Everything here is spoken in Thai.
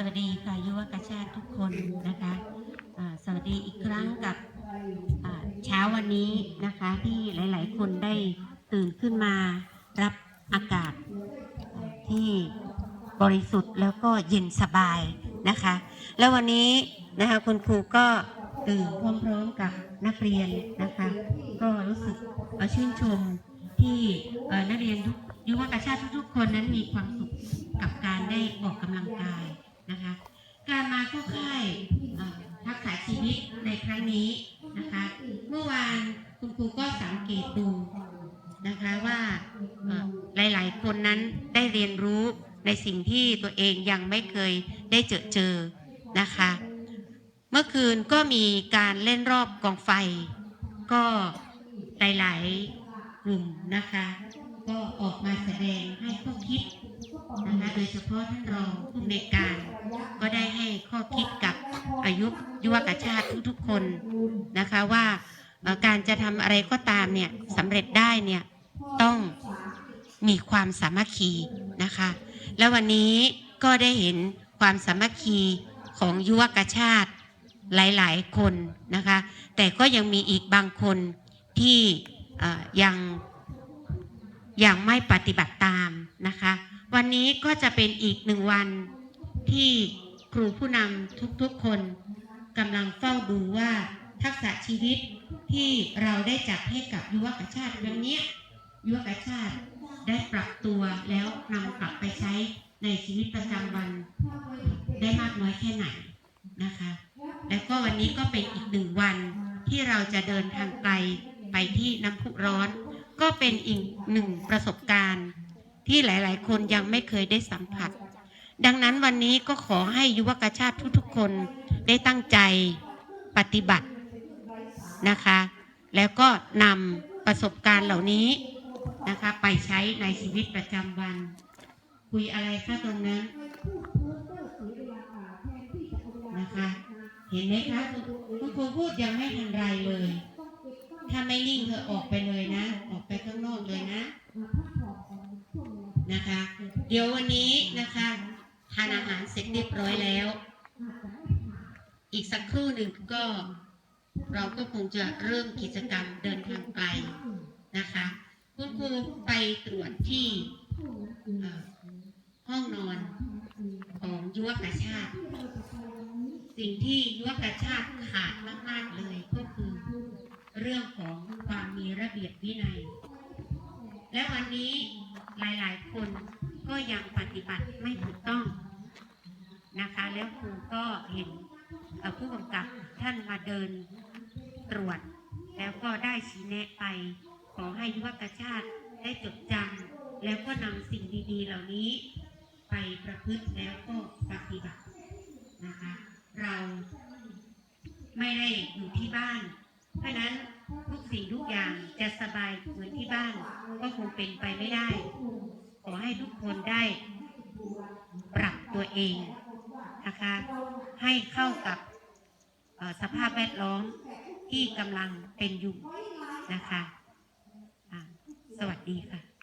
สวัสดีค่ะยุวกชาติทุกคนนะคะสวัสดีอีกครั้งกับเช้าวันนี้นะคะที่หลาย ๆ คนได้ตื่นขึ้นมารับอากาศที่บริสุทธิ์แล้วก็เย็นสบายนะคะ แล้ววันนี้นะคะคุณครูก็ตื่นพร้อม ๆ กับนักเรียนนะคะ ก็รู้สึกชื่นชมที่นักเรียนทุกยุวกชาติทุกๆคนนั้นมีความสุขกับการได้ออกกำลังกาย นะคะ การมาเข้าค่ายทักษะชีวิตในครั้งนี้นะคะ เมื่อวานคุณครูก็สังเกตดูนะคะว่าหลาย ๆ คนนั้นได้เรียนรู้ในสิ่งที่ตัวเองยังไม่เคยได้เจอเจอนะคะ เมื่อคืนก็มีการเล่นรอบกองไฟ ก็หลาย ๆ กลุ่มนะคะ ก็ออกมาแสดงให้ข้อคิดนะคะโดยเฉพาะท่านรองผู้อำนวยการ ก็ได้ให้ข้อคิดกับอายุยุวกชาติทุกๆคนนะคะว่าการจะทำอะไรก็ตามเนี่ยสำเร็จได้เนี่ยต้องมีความสามัคคีนะคะ แล้ววันนี้ก็ได้เห็นความสามัคคีของยุวกชาติหลายๆ คนนะคะ แต่ก็ยังมีอีกบางคนที่ยัง ยังไม่ปฏิบัติตามนะคะ วันนี้ก็จะเป็นอีกหนึ่งวันที่ครูผู้นำทุกๆคนกำลังเฝ้าดูว่าทักษะชีวิตที่เราได้จัดให้กับยุวกชาติครั้งนี้ยยุวกชาติได้ปรับตัวแล้วนำกลับไปใช้ในชีวิตประจำวันได้มากน้อยแค่ไหนนะคะ แล้วก็วันนี้ก็เป็นอีกหนึ่งวันที่เราจะเดินทางไกลไปที่น้ำพุร้อน ก็เป็นอีกหนึ่งประสบการณ์ที่หลาย ๆ คนยังไม่เคยได้สัมผัส ดังนั้นวันนี้ก็ขอให้ยุวกชาติทุก ๆ คนได้ตั้งใจปฏิบัตินะคะ แล้วก็นำประสบการณ์เหล่านี้นะคะ ไปใช้ในชีวิตประจำวัน คุยอะไรคะตรงนั้นนะคะ เห็นไหมคะคุณครูพูดยังไม่ทันไรเลย ถ้าไม่นิ่งเธอออกไปเลยนะ ข้างนอกเลยนะ นะคะ เดี๋ยววันนี้นะคะทานอาหารเสร็จเรียบร้อยแล้ว อีกสักครู่หนึ่งก็ เราก็คงจะเริ่มกิจกรรมเดินทางไกลนะคะ คุณครูไปตรวจที่เอ่อห้องนอนของยุวกชาติ สิ่งที่ยุวกชาติขาดมาก ๆ เลยก็คือ เรื่องของความมีระเบียบวินัย และวันนี้หลายๆ คนก็ยังปฏิบัติไม่ถูกต้องนะคะ แล้วครูก็เห็นผู้กำกับท่านมาเดินตรวจ แล้วก็ได้ชี้แนะไป ขอให้ยุวกชาติได้จดจำแล้วก็นำสิ่งดี ๆ เหล่านี้ไปประพฤติแล้วก็ปฏิบัตินะคะ เราไม่ได้อยู่ที่บ้าน เพราะฉะนั้นทุ กสิ่งทุกอย่างจะสบายเหมือนที่บ้านก็คงเป็นไปไม่ได้ ขอให้ทุกคนได้ปรับตัวเองนะคะ ให้เข้ากับสภาพแวดล้อมที่กำลังเป็นอยู่นะคะะสวัสดีค่ะ